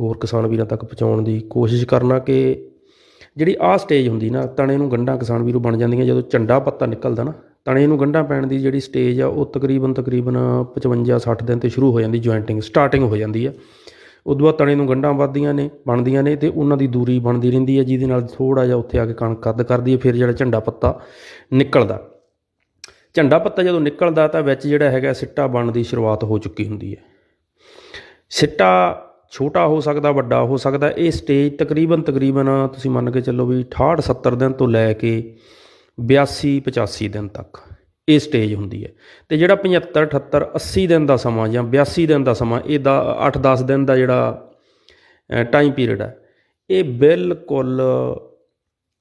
ਹੋਰ ਕਿਸਾਨ ਵੀਰਾਂ ਤੱਕ ਪਹੁੰਚਾਉਣ ਦੀ ਕੋਸ਼ਿਸ਼ ਕਰਨਾ ਕਿ ਜਿਹੜੀ ਆਹ ਸਟੇਜ ਹੁੰਦੀ ਨਾ, ਤਣੇ ਨੂੰ ਗੰਢਾਂ ਕਿਸਾਨ ਵੀਰੋ ਬਣ ਜਾਂਦੀਆਂ, ਜਦੋਂ ਝੰਡਾ ਪੱਤਾ ਨਿਕਲਦਾ ਨਾ, ਤਣੇ ਨੂੰ ਗੰਢਾਂ ਪੈਣ ਦੀ ਜਿਹੜੀ ਸਟੇਜ ਆ, ਉਹ ਤਕਰੀਬਨ ਤਕਰੀਬਨ 55 60 ਦਿਨ ਤੇ ਸ਼ੁਰੂ ਹੋ ਜਾਂਦੀ ਜੁਆਇੰਟਿੰਗ ਸਟਾਰਟਿੰਗ ਹੋ ਜਾਂਦੀ ਆ। ਉਦੋਂ ਬਾਅਦ ਤਣੇ ਨੂੰ ਗੰਢਾਂ ਵੱਧਦੀਆਂ ਨੇ, ਬਣਦੀਆਂ ਨੇ ਤੇ ਉਹਨਾਂ ਦੀ ਦੂਰੀ ਬਣਦੀ ਰਹਿੰਦੀ ਹੈ ਜਿਹਦੇ ਨਾਲ ਥੋੜਾ ਜਿਹਾ ਉੱਥੇ ਆ ਕੇ ਕਣਕ ਕੱਦ ਕਰਦੀ ਹੈ ਫਿਰ ਜਿਹੜਾ ਝੰਡਾ ਪੱਤਾ ਨਿਕਲਦਾ। ਝੰਡਾ ਪੱਤਾ ਜਦੋਂ ਨਿਕਲਦਾ ਤਾਂ ਵਿੱਚ ਜਿਹੜਾ ਹੈਗਾ ਸਿੱਟਾ ਬਣਨ ਦੀ ਸ਼ੁਰੂਆਤ ਹੋ ਚੁੱਕੀ ਹੁੰਦੀ ਹੈ ਸਿੱਟਾ ਛੋਟਾ ਹੋ ਸਕਦਾ, ਵੱਡਾ ਹੋ ਸਕਦਾ, ਇਹ ਸਟੇਜ ਤਕਰੀਬਨ ਤਕਰੀਬਨ ਤੁਸੀਂ ਮੰਨ ਕੇ ਚੱਲੋ ਵੀ 68 70 ਦਿਨ ਤੋਂ ਲੈ ਕੇ 82 85 ਦਿਨ ਤੱਕ ਇਹ ਸਟੇਜ ਹੁੰਦੀ ਹੈ। ਤੇ ਜਿਹੜਾ 75 78 80 ਦਿਨ ਦਾ ਸਮਾਂ ਜਾਂ 82 ਦਿਨ ਦਾ ਸਮਾਂ, ਇਹ ਦਾ 8 10 ਦਿਨ ਦਾ ਜਿਹੜਾ ਟਾਈਮ ਪੀਰੀਅਡ ਹੈ, ਇਹ ਬਿਲਕੁਲ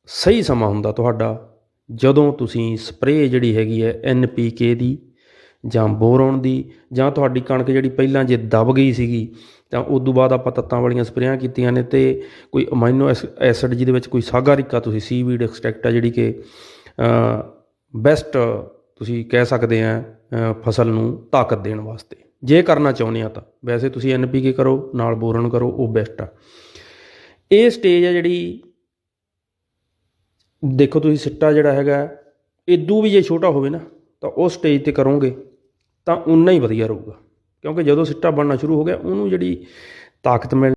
ਸਹੀ ਸਮਾਂ ਹੁੰਦਾ ਤੁਹਾਡਾ ਜਦੋਂ ਤੁਸੀਂ ਸਪਰੇਅ ਜਿਹੜੀ ਹੈਗੀ ਹੈ ਐਨਪੀਕੇ ਦੀ ਜਾਂ ਬੋਰੋਨ ਦੀ ਜਾਂ ਤੁਹਾਡੀ ਕਣਕ ਜਿਹੜੀ ਪਹਿਲਾਂ ਜੇ ਦਬ ਗਈ ਸੀਗੀ ਤਾਂ ਉਸ ਤੋਂ ਬਾਅਦ ਆਪਾਂ ਤੱਤਾਂ ਵਾਲੀਆਂ ਸਪਰੇਆਂ ਕੀਤੀਆਂ ਨੇ ਤੇ ਕੋਈ ਅਮਾਈਨੋ ਐਸਿਡ ਜਿਹਦੇ ਵਿੱਚ ਕੋਈ ਸਾਗਾਰਿਕਾ ਤੁਸੀਂ ਸੀਵੀਡ ਐਕਸਟ੍ਰੈਕਟ ਆ ਜਿਹੜੀ ਕਿ ਬੈਸਟ ਤੁਸੀਂ ਕਹਿ ਸਕਦੇ ਆ ਫਸਲ ਨੂੰ ਤਾਕਤ ਦੇਣ ਵਾਸਤੇ। ਜੇ ਕਰਨਾ ਚਾਹੁੰਦੇ ਆ ਤਾਂ। ਵੈਸੇ ਤੁਸੀਂ ਐਨਪੀਕੇ ਕਰੋ ਨਾਲ ਬੋਰਨ ਕਰੋ ਉਹ ਬੈਸਟ ਆ। ਇਹ ਸਟੇਜ ਆ ਜਿਹੜੀ ਦੇਖੋ ਤੁਸੀਂ ਸਿੱਟਾ ਜਿਹੜਾ ਹੈਗਾ ਇਦੋਂ ਵੀ ਜੇ ਛੋਟਾ ਹੋਵੇ ਨਾ ਤਾਂ ਉਹ ਸਟੇਜ ਤੇ ਕਰੋਗੇ। ਤਾਂ ਉਨਾ ਹੀ ਵਧੀਆ ਰਹੂਗਾ। ਕਿਉਂਕਿ ਜਦੋਂ ਸਿੱਟਾ ਬਣਨਾ ਸ਼ੁਰੂ ਹੋ ਗਿਆ, ਉਹਨੂੰ ਜਿਹੜੀ ਤਾਕਤ ਮਿਲ